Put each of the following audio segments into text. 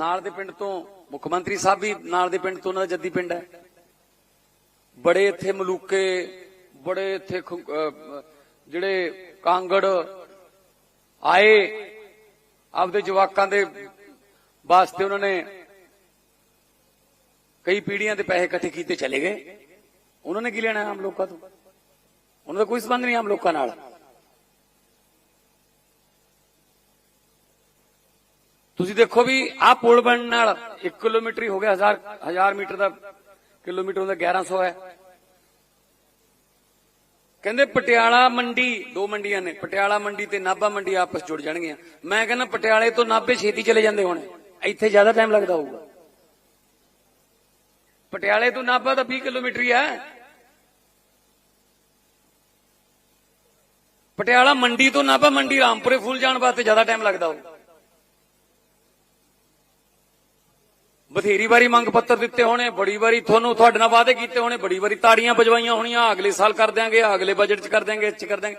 ਨਾਲ ਦੇ ਪਿੰਡ ਤੋਂ, ਮੁੱਖ ਮੰਤਰੀ ਸਾਹਿਬ ਵੀ ਨਾਲ ਦੇ ਪਿੰਡ ਤੋਂ, ਉਹਨਾਂ ਦਾ ਜੱਦੀ ਪਿੰਡ ਹੈ। ਬੜੇ ਇੱਥੇ ਮਲੂਕੇ, ਬੜੇ ਇੱਥੇ ਜਿਹੜੇ ਕਾਂਗੜ ਆਏ, ਆਪਦੇ ਜਵਾਕਾਂ ਦੇ ਵਾਸਤੇ ਉਹਨਾਂ ਨੇ ਕਈ ਪੀੜੀਆਂ ਦੇ ਪੈਸੇ ਇਕੱਠੇ ਕੀਤੇ ਚਲੇ ਗਏ। ਉਹਨਾਂ ਨੇ ਕੀ ਲੈਣਾ ਆਮ ਲੋਕਾਂ ਤੋਂ? ਉਹਨਾਂ ਦਾ ਕੋਈ ਸੰਬੰਧ ਨਹੀਂ ਆਮ ਲੋਕਾਂ ਨਾਲ। ਤੁਸੀਂ ਦੇਖੋ ਵੀ ਆਹ ਪੁਲ ਬਣਨ ਨਾਲ 1 ਕਿਲੋਮੀਟਰ ਹੀ ਹੋ ਗਿਆ 1000 1000 ਮੀਟਰ ਦਾ ਕਿਲੋਮੀਟਰ ਦਾ 1100 ਹੈ। ਕਹਿੰਦੇ ਪਟਿਆਲਾ ਮੰਡੀ, ਦੋ ਮੰਡੀਆਂ ਨੇ, ਪਟਿਆਲਾ ਮੰਡੀ ਤੇ ਨਾਭਾ ਮੰਡੀ ਆਪਸ ਜੁੜ ਜਾਣਗੀਆਂ। ਮੈਂ ਕਹਿੰਦਾ ਪਟਿਆਲੇ ਤੋਂ ਨਾਭੇ ਛੇਤੀ ਚਲੇ ਜਾਂਦੇ ਹੋਣੇ, ਇੱਥੇ ਜ਼ਿਆਦਾ ਟਾਈਮ ਲੱਗਦਾ ਹੋਊਗਾ। ਪਟਿਆਲੇ ਤੋਂ ਨਾਭਾ ਤਾਂ 20 ਕਿਲੋਮੀਟਰ ਹੀ ਹੈ। ਪਟਿਆਲਾ ਮੰਡੀ ਤੋਂ ਨਾਭਾ ਮੰਡੀ ਰਾਮਪੁਰੇ ਫੁੱਲ ਜਾਣ ਵਾਸਤੇ ਜ਼ਿਆਦਾ ਟਾਈਮ ਲੱਗਦਾ ਹੋਊਗਾ। ਬਥੇਰੀ ਵਾਰੀ ਮੰਗ ਪੱਤਰ ਦਿੱਤੇ ਹੋਣੇ, ਬੜੀ ਵਾਰੀ ਤੁਹਾਨੂੰ ਤੁਹਾਡੇ ਨਾਲ ਵਾਅਦੇ ਕੀਤੇ ਹੋਣੇ, ਬੜੀ ਵਾਰੀ ਤਾੜੀਆਂ ਵਜਵਾਈਆਂ ਹੋਣੀਆਂ, ਅਗਲੇ ਸਾਲ ਕਰ ਦਿਆਂਗੇ, ਅਗਲੇ ਬਜਟ 'ਚ ਕਰ ਦਿਆਂਗੇ ਇਸ 'ਚ ਕਰ ਦਿਆਂਗੇ।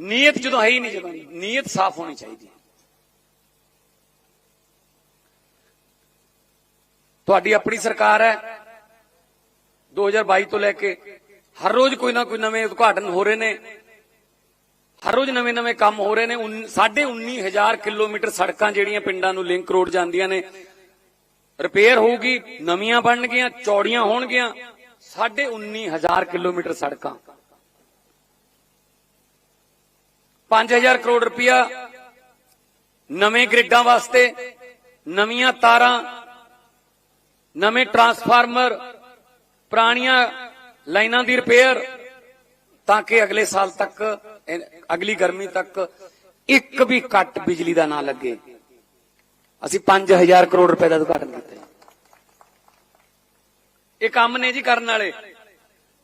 ਨੀਅਤ ਜਦੋਂ ਹੈ ਹੀ ਨਹੀਂ, ਜਦੋਂ ਨੀਅਤ ਸਾਫ਼ ਹੋਣੀ ਚਾਹੀਦੀ ਤੁਹਾਡੀ ਆਪਣੀ ਸਰਕਾਰ ਹੈ 2022 ਤੋਂ ਲੈ ਕੇ ਹਰ ਰੋਜ਼ ਕੋਈ ਨਾ ਕੋਈ ਨਵੇਂ ਉਦਘਾਟਨ ਹੋ ਰਹੇ ਨੇ, ਹਰ ਰੋਜ਼ ਨਵੇਂ-ਨਵੇਂ ਕੰਮ ਹੋ ਰਹੇ ਨੇ, ਉਨ- ਸਾਢੇ 19000 ਕਿਲੋਮੀਟਰ ਸੜਕਾਂ ਜਿਹੜੀਆਂ ਪਿੰਡਾਂ ਨੂੰ ਲਿੰਕ ਰੋਡ ਜਾਂਦੀਆਂ ਨੇ ਰਿਪੇਅਰ ਹੋਊਗੀ, ਨਵੀਆਂ ਬਣਨਗੀਆਂ, ਚੌੜੀਆਂ ਹੋਣਗੀਆਂ। ਸਾਢੇ 19000 ਕਿਲੋਮੀਟਰ ਸੜਕਾਂ। 5000 ਕਰੋੜ ਰੁਪਇਆ ਨਵੇਂ ਗ੍ਰਿਡਾਂ ਵਾਸਤੇ, ਨਵੀਆਂ ਤਾਰਾਂ, ਨਵੇਂ ਟਰਾਂਸਫਾਰਮਰ, ਪੁਰਾਣੀਆਂ ਲਾਈਨਾਂ ਦੀ ਰਿਪੇਅਰ, ਤਾਂ ਕਿ ਅਗਲੇ ਸਾਲ ਤੱਕ ਅਗਲੀ ਗਰਮੀ ਤੱਕ ਇੱਕ ਵੀ ਕੱਟ ਬਿਜਲੀ ਦਾ ਨਾ ਲੱਗੇ। ਅਸੀਂ 5000 ਕਰੋੜ ਰੁਪਏ ਦਾ ਉਦਘਾਟਨ ਕੀਤਾ ਇਹ ਕੰਮ ਨੇ ਜੀ ਕਰਨ ਵਾਲੇ।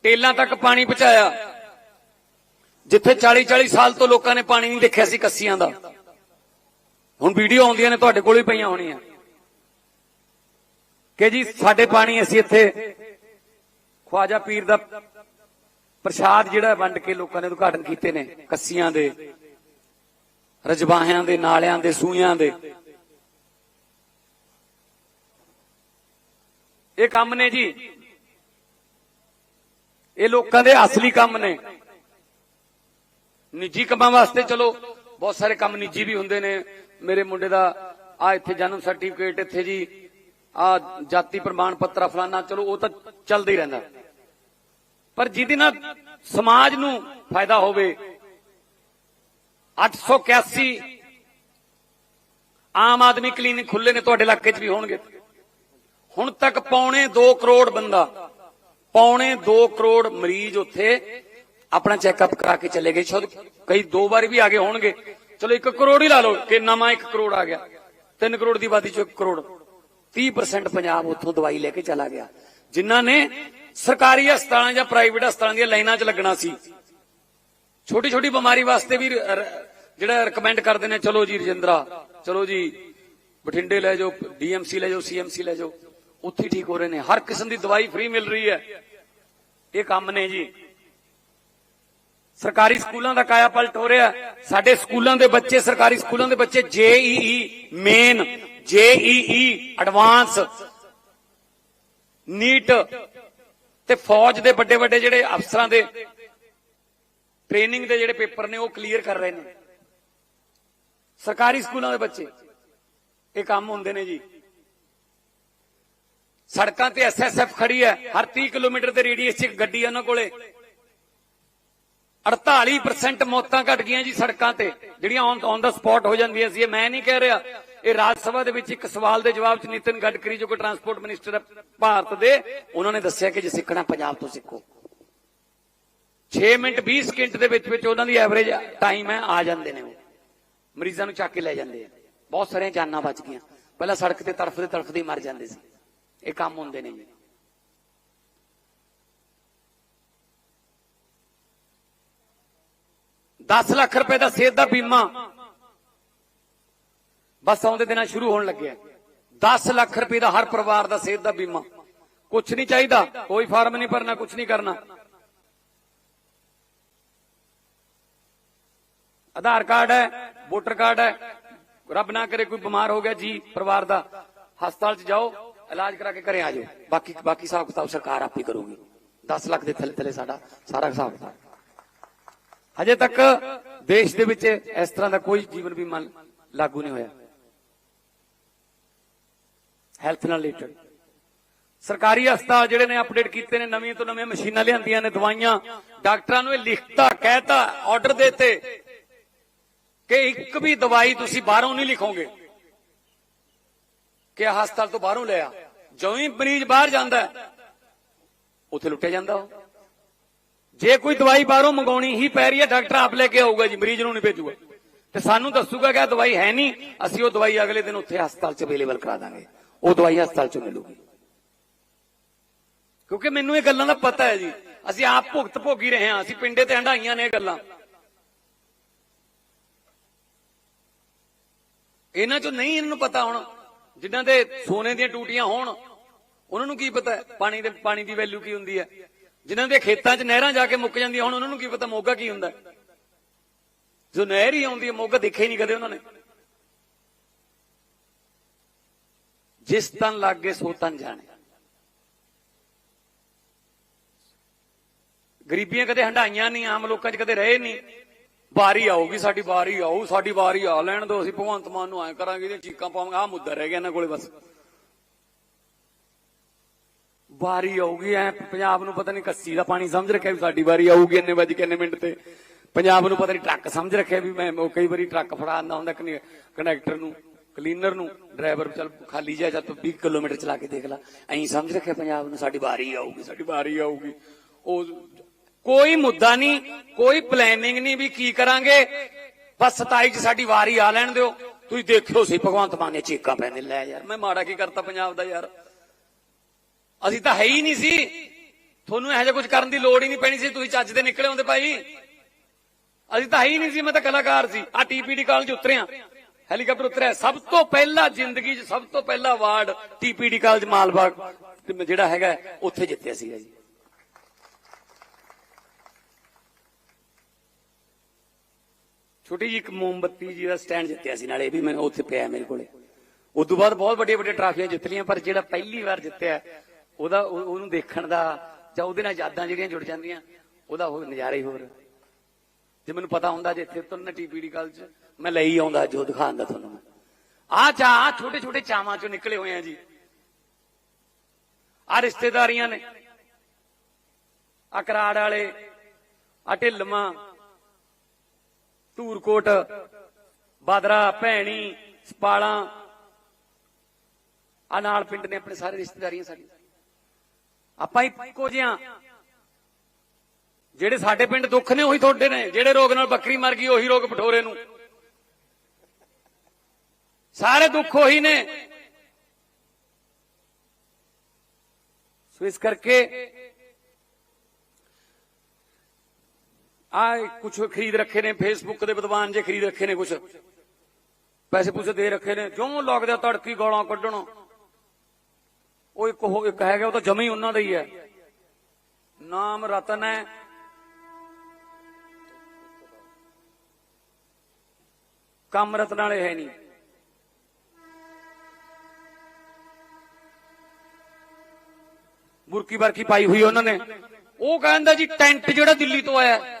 ਟੇਲਾਂ ਤੱਕ ਪਾਣੀ ਪਹੁੰਚਾਇਆ। ਜਿੱਥੇ 40 40 ਸਾਲ ਤੋਂ ਲੋਕਾਂ ਨੇ ਪਾਣੀ ਨਹੀਂ ਦੇਖਿਆ ਸੀ ਕੱਸੀਆਂ ਦਾ। ਹੁਣ ਵੀਡੀਓ ਆਉਂਦੀਆਂ ਨੇ ਤੁਹਾਡੇ ਕੋਲ ਹੀ ਪਈਆਂ ਹੋਣੀਆਂ। ਕਿ ਜੀ ਸਾਡੇ ਪਾਣੀ ਅਸੀਂ ਇੱਥੇ ਖਵਾਜਾ ਪੀਰ ਦਾ ਪ੍ਰਸ਼ਾਦ ਜਿਹੜਾ ਵੰਡ ਕੇ ਲੋਕਾਂ ਨੇ ਉਦਘਾਟਨ ਕੀਤੇ ਨੇ ਕੱਸੀਆਂ ਦੇ, ਰਜਵਾਹਿਆਂ ਦੇ, ਨਾਲਿਆਂ ਦੇ ਸੂਇਆਂ ਦੇ। ਇਹ ਕੰਮ ਨੇ ਜੀ। ਇਹ ਲੋਕਾਂ ਦੇ ਅਸਲੀ ਕੰਮ ਨੇ। ਨਿੱਜੀ ਕੰਮਾਂ ਵਾਸਤੇ ਚਲੋ, ਬਹੁਤ ਸਾਰੇ ਕੰਮ ਨਿੱਜੀ ਵੀ ਹੁੰਦੇ ਨੇ। ਮੇਰੇ ਮੁੰਡੇ ਦਾ ਆ ਇੱਥੇ ਜਨਮ ਸਰਟੀਫਿਕੇਟ ਇੱਥੇ ਜੀ। ਆ ਜਾਤੀ ਪ੍ਰਮਾਣ ਪੱਤਰ ਫਲਾਨਾ, ਚਲੋ ਉਹ ਤਾਂ ਚੱਲਦਾ ਹੀ ਰਹਿੰਦਾ। ਪਰ ਜਿਹਦੇ ਨਾਲ ਸਮਾਜ ਨੂੰ ਫਾਇਦਾ ਹੋਵੇ 881 ਆਮ ਆਦਮੀ ਕਲੀਨਿਕ ਖੁੱਲੇ ਨੇ, ਤੁਹਾਡੇ ਇਲਾਕੇ 'ਚ ਵੀ ਹੋਣਗੇ। ਹੁਣ ਤੱਕ ਪੌਣੇ 2 ਕਰੋੜ ਬੰਦਾ, ਪੌਣੇ 2 ਕਰੋੜ ਮਰੀਜ਼ ਉੱਥੇ ਆਪਣਾ ਚੈੱਕਅਪ ਕਰਾ ਕੇ ਚਲੇ ਗਏ। ਸ਼ਾਇਦ ਕਈ ਦੋ ਵਾਰ ਵੀ ਆ ਗਏ ਹੋਣਗੇ। ਚਲੋ 1 ਕਰੋੜ ਹੀ ਲਾ ਲਓ ਕਿ ਨਵਾਂ 1 ਕਰੋੜ ਆ ਗਿਆ। 3 ਕਰੋੜ ਦੀ ਆਬਾਦੀ ਚੋਂ 1 ਕਰੋੜ। 30% ਪੰਜਾਬ ਉੱਥੋਂ ਦਵਾਈ ਲੈ ਕੇ ਚਲਾ ਗਿਆ। ਜਿਨ੍ਹਾਂ ਨੇ ਸਰਕਾਰੀ ਹਸਪਤਾਲਾਂ ਜਾਂ ਪ੍ਰਾਈਵੇਟ ਹਸਪਤਾਲਾਂ ਦੀਆਂ ਲਾਈਨਾਂ 'ਚ ਲੱਗਣਾ ਸੀ। ਛੋਟੀ ਛੋਟੀ ਬਿਮਾਰੀ ਵਾਸਤੇ ਵੀ ਜਿਹੜਾ ਰეკਮੈਂਡ ਕਰਦੇ ਨੇ, ਚਲੋ ਜੀ ਰਜਿੰਦਰਾ, ਚਲੋ ਜੀ ਬਠਿੰਡੇ ਲੈ ਜਾਓ, ਡੀਐਮਸੀ ਲੈ ਜਾਓ, ਸੀਐਮਸੀ ਲੈ ਜਾਓ। ਉੱਥੇ ਠੀਕ ਹੋ ਰਹੇ ਨੇ। ਹਰ ਕਿਸਮ ਦੀ ਦਵਾਈ ਫ੍ਰੀ ਮਿਲ ਰਹੀ ਹੈ। ਇਹ ਕੰਮ ਨੇ ਜੀ। ਸਰਕਾਰੀ ਸਕੂਲਾਂ ਦਾ ਕਾਇਆ ਪਲਟ ਹੋ ਰਿਹਾ। ਸਾਡੇ ਸਕੂਲਾਂ ਦੇ ਬੱਚੇ, ਸਰਕਾਰੀ ਸਕੂਲਾਂ ਦੇ ਬੱਚੇ JEE main JEE advance, NEET ਤੇ ਫੌਜ ਦੇ ਵੱਡੇ ਵੱਡੇ ਜਿਹੜੇ ਅਫਸਰਾਂ ਦੇ ਟ੍ਰੇਨਿੰਗ ਦੇ ਜਿਹੜੇ ਪੇਪਰ ਨੇ, ਉਹ ਕਲੀਅਰ ਕਰ ਰਹੇ ਨੇ। ਸਰਕਾਰੀ ਸਕੂਲਾਂ ਦੇ ਬੱਚੇ, ਇਹ ਕੰਮ ਹੁੰਦੇ ਨੇ ਜੀ। ਸੜਕਾਂ ਤੇ ਐਸਐਸਐਫ ਖੜੀ ਹੈ। ਹਰ 30 ਕਿਲੋਮੀਟਰ ਦੇ ਰੇਡੀਅਸ 'ਚ ਗੱਡੀ ਹੈ ਉਹਨਾਂ ਕੋਲੇ। 48% ਮੌਤਾਂ ਘਟ ਗਈਆਂ ਜੀ ਸੜਕਾਂ ਤੇ। ਜਿਹੜੀਆਂ ਔਨ ਦਾ ਸਪੌਟ ਹੋ ਜਾਂਦੀਆਂ ਸੀ, ਇਹ ਮੈਂ ਨਹੀਂ ਕਹਿ ਰਿਹਾ। ਇਹ ਰਾਜ ਸਭਾ ਦੇ ਵਿੱਚ ਇੱਕ ਸਵਾਲ ਦੇ ਜਵਾਬ 'ਚ ਨਿਤਿਨ ਗਡਕਰੀ, ਜੋ ਕਿ ਟਰਾਂਸਪੋਰਟ ਮਿਨਿਸਟਰ ਭਾਰਤ ਦੇ, ਉਹਨਾਂ ਨੇ ਦੱਸਿਆ ਕਿ ਜੇ ਸਿੱਖਣਾ ਪੰਜਾਬ ਤੋਂ ਸਿੱਖੋ। 6 ਮਿੰਟ 20 ਸਕਿੰਟ ਦੇ ਵਿੱਚ ਵਿੱਚ ਉਹਨਾਂ ਦੀ ਐਵਰੇਜ ਟਾਈਮ ਹੈ, ਆ ਜਾਂਦੇ ਨੇ ਮਰੀਜ਼ਾਂ ਨੂੰ ਚੱਕ ਕੇ ਲੈ ਜਾਂਦੇ ਆ। ਬਹੁਤ ਸਾਰੀਆਂ ਜਾਨਾਂ ਬਚ ਗਈਆਂ। ਪਹਿਲਾਂ ਸੜਕ ਤੇ ਤੜਫਦੇ ਤੜਫਦੇ ਮਰ ਜਾਂਦੇ ਸੀ। ਇਹ ਕੰਮ ਹੁੰਦੇ ਨੇ ਜੀ। ਦਸ ਲੱਖ ਰੁਪਏ ਦਾ ਸਿਹਤ ਦਾ ਬੀਮਾ। ਬਸ ਆਉਂਦੇ ਦਿਨਾਂ ਸ਼ੁਰੂ ਹੋਣ ਲੱਗਿਆ। 10 ਲੱਖ ਰੁਪਏ ਦਾ ਹਰ ਪਰਿਵਾਰ ਦਾ ਸਿਹਤ ਦਾ ਬੀਮਾ। ਕੁਝ ਨਹੀਂ ਚਾਹੀਦਾ, ਕੋਈ ਫਾਰਮ ਨਹੀਂ ਭਰਨਾ ਕੁਝ ਨਹੀਂ ਕਰਨਾ। ਆਧਾਰ ਕਾਰਡ ਹੈ, ਵੋਟਰ ਕਾਰਡ ਹੈ। ਰੱਬ ਨਾ ਕਰੇ ਕੋਈ ਬਿਮਾਰ ਹੋ ਗਿਆ ਜੀ ਪਰਿਵਾਰ ਦਾ। ਹਸਪਤਾਲ 'ਚ ਜਾਓ। ਇਲਾਜ ਕਰਾ ਕੇ ਘਰੇ ਆ ਜਾਓ। ਬਾਕੀ ਬਾਕੀ ਹਿਸਾਬ ਕਿਤਾਬ ਸਰਕਾਰ ਆਪ ਹੀ ਕਰੂਗੀ। 10 ਲੱਖ ਦੇ ਥੱਲੇ ਥੱਲੇ ਸਾਡਾ ਸਾਰਾ ਹਿਸਾਬ ਕਿਤਾਬ। ਹਜੇ ਤੱਕ ਦੇਸ਼ ਦੇ ਵਿੱਚ ਇਸ ਤਰ੍ਹਾਂ ਦਾ ਕੋਈ ਜੀਵਨ ਬੀਮਾ ਲਾਗੂ ਨਹੀਂ ਹੋਇਆ। ਹੈਲਥ ਨਾਲ ਰਿਲੇਟਡ ਸਰਕਾਰੀ ਹਸਪਤਾਲ ਜਿਹੜੇ ਨੇ ਅਪਡੇਟ ਕੀਤੇ ਨੇ, ਨਵੀਆਂ ਤੋਂ ਨਵੀਆਂ ਮਸ਼ੀਨਾਂ ਲਿਆਂਦੀਆਂ ਨੇ, ਦਵਾਈਆਂ। ਡਾਕਟਰਾਂ ਨੂੰ ਇਹ ਲਿਖਤਾ, ਕਹਿਤਾ ਆਰਡਰ ਦਿੱਤੇ ਕਿ ਇੱਕ ਵੀ ਦਵਾਈ ਤੁਸੀਂ ਬਾਹਰੋਂ ਨਹੀਂ ਲਿਖੋਗੇ। ਕਿ ਹਸਪਤਾਲ ਤੋਂ ਬਾਹਰੋਂ ਲਿਆ। ਜਦੋਂ ਹੀ ਮਰੀਜ਼ ਬਾਹਰ ਜਾਂਦਾ ਉੱਥੇ ਲੁੱਟਿਆ ਜਾਂਦਾ ਉਹ। ਜੇ ਕੋਈ ਦਵਾਈ ਬਾਹਰੋਂ ਮੰਗਾਉਣੀ ਹੀ ਪੈ ਰਹੀ ਹੈ, ਡਾਕਟਰ ਆਪ ਲੈ ਕੇ ਆਊਗਾ ਜੀ, ਮਰੀਜ਼ ਨੂੰ ਨਹੀਂ ਭੇਜੂਗਾ। ਤੇ ਸਾਨੂੰ ਦੱਸੂਗਾ ਕਿ ਆਹ ਦਵਾਈ ਹੈ ਨਹੀਂ, ਅਸੀਂ ਉਹ ਦਵਾਈ ਅਗਲੇ ਦਿਨ ਉੱਥੇ ਹਸਪਤਾਲ 'ਚ ਅਵੇਲੇਬਲ ਕਰਾ ਦਾਂਗੇ। ਉਹ ਦਵਾਈ ਹਸਪਤਾਲ 'ਚ ਮਿਲੂਗੀ। ਕਿਉਂਕਿ ਮੈਨੂੰ ਇਹ ਗੱਲਾਂ ਦਾ ਪਤਾ ਹੈ ਜੀ। ਅਸੀਂ ਆਪ ਭੁਗਤ ਭੋਗੀ ਰਹੇ ਹਾਂ, ਅਸੀਂ ਪਿੰਡੇ ਤੇ ਹੰਡਾਈਆਂ ਨੇ ਇਹ ਗੱਲਾਂ। ਇਹਨਾਂ ਚੋਂ ਨਹੀਂ ਇਹਨਾਂ ਨੂੰ ਪਤਾ ਹੋਣਾ। ਜਿਨ੍ਹਾਂ ਦੇ ਸੋਨੇ ਦੀਆਂ ਟੂਟੀਆਂ ਹੋਣ, ਉਹਨਾਂ ਨੂੰ ਕੀ ਪਤਾ ਪਾਣੀ ਦੇ, ਪਾਣੀ ਦੀ ਵੈਲਿਊ ਕੀ ਹੁੰਦੀ ਹੈ? ਜਿਨ੍ਹਾਂ ਦੇ ਖੇਤਾਂ 'ਚ ਨਹਿਰਾਂ ਜਾ ਕੇ ਮੁੱਕ ਜਾਂਦੀਆਂ ਹੁਣ, ਉਹਨਾਂ ਨੂੰ ਕੀ ਪਤਾ ਮੋਗਾ ਕੀ ਹੁੰਦਾ ਜੋ ਨਹਿਰ ਹੀ ਆਉਂਦੀ ਹੈ, ਮੋਗਾ ਦੇਖਿਆ ਹੀ ਨਹੀਂ ਕਦੇ ਉਹਨਾਂ ਨੇ। ਜਿਸ ਤਨ ਲੱਗੇ, ਸੋ ਤਨ ਜਾਣੇ। ਗਰੀਬੀਆਂ ਕਦੇ ਹੰਡਾਈਆਂ ਨਹੀਂ, ਆਮ ਲੋਕਾਂ 'ਚ ਕਦੇ ਰਹੇ ਨਹੀਂ। ਵਾਰੀ ਆਊਗੀ, ਸਾਡੀ ਵਾਰੀ ਆਊ, ਸਾਡੀ ਵਾਰੀ ਆ, ਲੈਣ ਦੋ, ਅਸੀਂ ਭਗਵੰਤ ਮਾਨ ਨੂੰ ਐ ਕਰਾਂਗੇ, ਇਹਦੀਆਂ ਚੀਕਾਂ ਪਾਵਾਂਗੇ ਆ ਮੁੱਦਾ ਰਹਿ ਗਿਆ ਇਹਨਾਂ ਕੋਲੇ ਬਸ। ਵਾਰੀ ਆਊਗੀ, ਐ ਪੰਜਾਬ ਨੂੰ ਪਤਾ ਨਹੀਂ ਕੱਸੀ ਦਾ ਪਾਣੀ ਸਮਝ ਰੱਖਿਆ ਵੀ ਸਾਡੀ ਵਾਰੀ ਆਊਗੀ, ਇੰਨੇ ਵਜੇ ਕਿੰਨੇ ਮਿੰਟ ਤੇ। ਪੰਜਾਬ ਨੂੰ ਪਤਾ ਨਹੀਂ ਟਰੱਕ ਸਮਝ ਰੱਖਿਆ ਵੀ ਮੈਂ ਉਹ ਕਈ ਵਾਰੀ ਟਰੱਕ ਫੜਾ ਆਂਦਾ ਹੁੰਦਾ ਕਨੈਕਟਰ ਨੂੰ, ਕਲੀਨਰ ਨੂੰ, ਡਰਾਈਵਰ ਚੱਲ ਖਾਲੀ ਜਾ ਜਾਂ ਤੂੰ 20 ਕਿਲੋਮੀਟਰ ਚਲਾ ਕੇ ਦੇਖ ਲੈ। ਐਂ ਸਮਝ ਰੱਖਿਆ ਪੰਜਾਬ ਨੂੰ ਸਾਡੀ ਵਾਰੀ ਆਊਗੀ, ਸਾਡੀ ਵਾਰੀ ਆਊਗੀ। ਉਹ ਕੋਈ ਮੁੱਦਾ ਨਹੀਂ ਕੋਈ ਪਲੈਨਿੰਗ ਨਹੀਂ ਵੀ ਕੀ ਕਰਾਂਗੇ। ਬਸ 27 ਚ ਸਾਡੀ ਵਾਰੀ ਆ ਲੈਣ ਦਿਓ। ਤੁਸੀਂ ਦੇਖਿਓ ਸੀ, ਭਗਵੰਤ ਮਾਨ ਨੇ ਚੀਕਾਂ ਪੈਣੇ ਲੈ ਯਾਰ, ਮੈਂ ਮਾੜਾ ਕੀ ਕਰਤਾ ਪੰਜਾਬ ਦਾ ਯਾਰ। ਅਸੀਂ ਤਾਂ ਹੈ ਹੀ ਨਹੀਂ ਸੀ। ਤੁਹਾਨੂੰ ਇਹੋ ਜਿਹਾ ਕੁਝ ਕਰਨ ਦੀ ਲੋੜ ਹੀ ਨਹੀਂ ਪੈਣੀ ਸੀ, ਤੁਸੀਂ ਚੱਜ ਦੇ ਨਿਕਲੇ ਹੁੰਦੇ ਭਾਈ। ਅਸੀਂ ਤਾਂ ਹੈ ਹੀ ਨਹੀਂ ਸੀ, ਮੈਂ ਤਾਂ ਕਲਾਕਾਰ ਸੀ। ਆ ਟੀਪੀਡੀ ਕਾਲਜ ਉਤਰਿਆ। ਹੈਲੀਕਾਪਟਰ ਉਤਰਿਆ। ਸਭ ਤੋਂ ਪਹਿਲਾ ਜ਼ਿੰਦਗੀ 'ਚ ਸਭ ਤੋਂ ਪਹਿਲਾ ਅਵਾਰਡ ਟੀਪੀਡੀ ਕਾਲਜ ਮਾਲਬਾਗ ਤੇ ਜਿਹੜਾ ਹੈਗਾ, ਉੱਥੇ ਜਿੱਤਿਆ ਸੀਗਾ ਜੀ। ਛੋਟੀ ਜੀ ਇੱਕ ਮੋਮਬੱਤੀ ਜੀ ਦਾ ਸਟੈਂਡ ਜਿੱਤਿਆ ਸੀ ਨਾਲੇ, ਇਹ ਵੀ ਮੈਨੂੰ ਉੱਥੇ ਪਿਆ ਮੇਰੇ ਕੋਲੇ। ਉਸ ਤੋਂ ਬਾਅਦ ਬਹੁਤ ਵੱਡੀਆਂ ਵੱਡੀਆਂ ਟਰਾਫੀਆਂ ਜਿੱਤ ਲਈਆਂ ਪਰ ਜਿਹੜਾ ਪਹਿਲੀ ਵਾਰ ਜਿੱਤਿਆ, ਉਹਦਾ ਉਹਨੂੰ ਦੇਖਣ ਦਾ ਜਾਂ ਉਹਦੇ ਨਾਲ ਯਾਦਾਂ ਜਿਹੜੀਆਂ ਜੁੜ ਜਾਂਦੀਆਂ, ਉਹਦਾ ਉਹ ਨਜ਼ਾਰਾ ਹੀ ਹੋਰ। ਜੇ ਮੈਨੂੰ ਪਤਾ ਹੁੰਦਾ ਜੇ ਇੱਥੇ ਤੁਰਨ ਟੀਪੀਡੀ ਕਾਲਜ ਮੈਂ ਲਈ ਆਉਂਦਾ ਜੋ ਦਿਖਾਉਂਦਾ ਤੁਹਾਨੂੰ ਮੈਂ। ਆ ਚਾ ਛੋਟੇ ਛੋਟੇ ਚਾਵਾਂ ਚੋਂ ਨਿਕਲੇ ਹੋਏ ਆ ਜੀ। ਆ ਰਿਸ਼ਤੇਦਾਰੀਆਂ ਨੇ। ਆ ਕਰਾੜ ਵਾਲੇ ਆ ਢਿੱਲਵਾਂ ਧੂਰਕੋਟ, ਬਾਦਰਾ, ਭੈਣੀ, ਸਪਾਲਾਂ, ਆ ਨਾਲ ਪਿੰਡ ਨੇ ਆਪਣੇ ਸਾਰੇ ਰਿਸ਼ਤੇਦਾਰੀਆਂ ਸਾਡੀਆਂ ਆਪਾਂ ਇੱਕੋ ਜਿਹਾ ਜਿਹੜੇ ਸਾਡੇ ਪਿੰਡ ਦੁੱਖ ਨੇ, ਉਹੀ ਤੁਹਾਡੇ ਨੇ। ਜਿਹੜੇ ਰੋਗ ਨਾਲ ਬੱਕਰੀ ਮਰ ਗਈ, ਉਹੀ ਰੋਗ ਪਠੋਰੇ ਨੂੰ। ਸਾਰੇ ਦੁੱਖ ਉਹੀ ਨੇ। ਸੋ ਇਸ ਕਰਕੇ ਆ ਕੁਝ ਖਰੀਦ ਰੱਖੇ ਨੇ ਫੇਸਬੁੱਕ ਦੇ ਵਿਦਵਾਨ ਜੇ ਖਰੀਦ ਰੱਖੇ ਨੇ ਕੁਝ ਪੈਸੇ ਪੂਸੇ ਦੇ ਰੱਖੇ ਨੇ, ਜਿਉਂ ਲੱਗਦਾ ਤੜਕੀ ਗੋਲਾਂ ਕੱਢਣ। ਉਹ ਇੱਕ ਉਹ ਇੱਕ ਹੈਗਾ, ਉਹ ਤਾਂ ਜਮੀ ਉਹਨਾਂ ਦਾ ਹੀ ਹੈ। ਨਾਮ ਰਤਨ ਹੈ। ਕੰਮ ਰਤਨ ਵਾਲੇ ਹੈ ਨਹੀਂ। ਬੁਰਕੀ ਬਰਕੀ ਪਾਈ ਹੋਈ ਉਹਨਾਂ ਨੇ। ਉਹ ਕਹਿੰਦਾ ਜੀ, ਟੈਂਟ ਜਿਹੜਾ ਦਿੱਲੀ ਤੋਂ ਆਇਆ।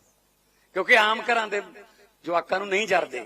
ਕਿਉਂਕਿ ਆਮ ਘਰਾਂ ਦੇ ਜਵਾਕਾਂ ਨੂੰ ਨਹੀਂ ਜਰਦੇ।